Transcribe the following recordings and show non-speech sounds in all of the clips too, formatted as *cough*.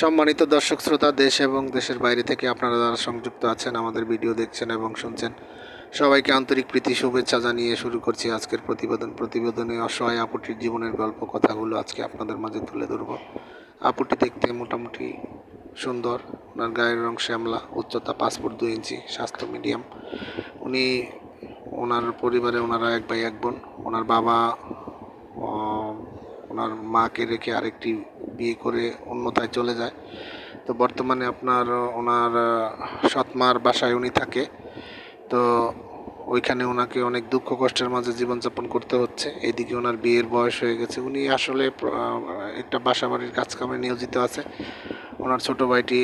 সম্মানিত দর্শক শ্রোতা, দেশ এবং দেশের বাইরে থেকে আপনারা যারা সংযুক্ত আছেন, আমাদের ভিডিও দেখছেন এবং শুনছেন, সবাইকে আন্তরিক প্রীতি, শুভেচ্ছা জানিয়ে শুরু করছি আজকের প্রতিবেদন। প্রতিবেদনে অসহায় আপুটির জীবনের গল্প কথাগুলো আজকে আপনাদের মাঝে তুলে ধরব। আপুটি দেখতে মোটামুটি সুন্দর, ওনার গায়ের রং শ্যামলা, উচ্চতা পাঁচ ফুট দুই ইঞ্চি, স্বাস্থ্য মিডিয়াম। উনি ওনার পরিবারে ওনারা এক ভাই, এক বোন। ওনার বাবা ওনার মাকে রেখে আরেকটি বিয়ে করে অন্যতায় চলে যায়। তো বর্তমানে আপনার, ওনার সৎমার বাসায় উনি থাকে। তো ওইখানে ওনাকে অনেক দুঃখ কষ্টের মাঝে জীবনযাপন করতে হচ্ছে। এদিকে ওনার বিয়ের বয়স হয়ে গেছে। উনি আসলে একটা বাসা বাড়ির কাজকামে নিয়োজিত আছে। ওনার ছোট ভাইটি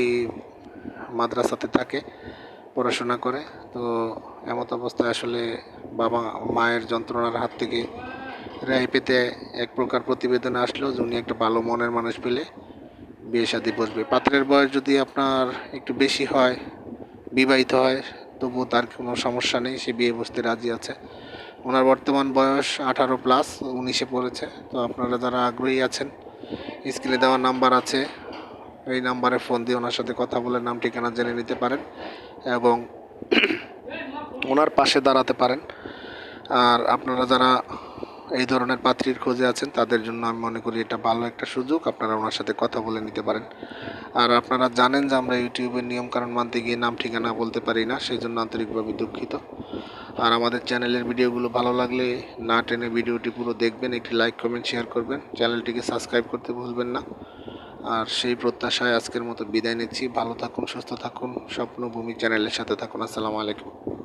মাদ্রাসাতে থাকে, পড়াশোনা করে। তো এমত অবস্থায় আসলে বাবা মায়ের যন্ত্রণার হাত থেকে রেহাই পেতে এক প্রকার প্রতিবেদন আসলো যে উনি একটা ভালো মনের মানুষ পেলে বিয়ে শাদী বসবে। পাত্রের বয়স যদি আপনার একটু বেশি হয়, বিবাহিত হয়, তবুও তার কোনো সমস্যা নেই, সে বিয়ে বসতে রাজি আছে। ওনার বর্তমান বয়স আঠারো প্লাস, উনিশে পড়েছে। তো আপনারা যারা আগ্রহী আছেন, স্ক্রিনে দেওয়া নাম্বার আছে। এই নাম্বারে ফোন দিয়ে ওনার সাথে কথা বলে নাম, ঠিকানা জেনে নিতে পারেন এবং *clears throat* ওনার পাশে দাঁড়াতে পারেন। আর আপনারা যারা এই ধরনের পাত্রীর খোঁজে আছেন, তাদের জন্য আমি মনে করি এটা ভালো একটা সুযোগ। আপনারা ওনার সাথে কথা বলে নিতে পারেন। আর আপনারা জানেন যে আমরা ইউটিউবের নিয়মকানুন মানতে গিয়ে নাম ঠিকানা বলতে পারি না সেই জন্য আন্তরিকভাবে দুঃখিত। আর আমাদের চ্যানেলের ভিডিওগুলো ভালো লাগলে না টেনে ভিডিওটি পুরো দেখবেন, একটি লাইক, কমেন্ট, শেয়ার করবেন। চ্যানেলটিকে সাবস্ক্রাইব করতে ভুলবেন না। আর সেই প্রত্যাশায় আজকের মতো বিদায় নিচ্ছি। ভালো থাকুন, সুস্থ থাকুন। স্বপ্নভূমি চ্যানেলের সাথে থাকুন। আসসালামু আলাইকুম।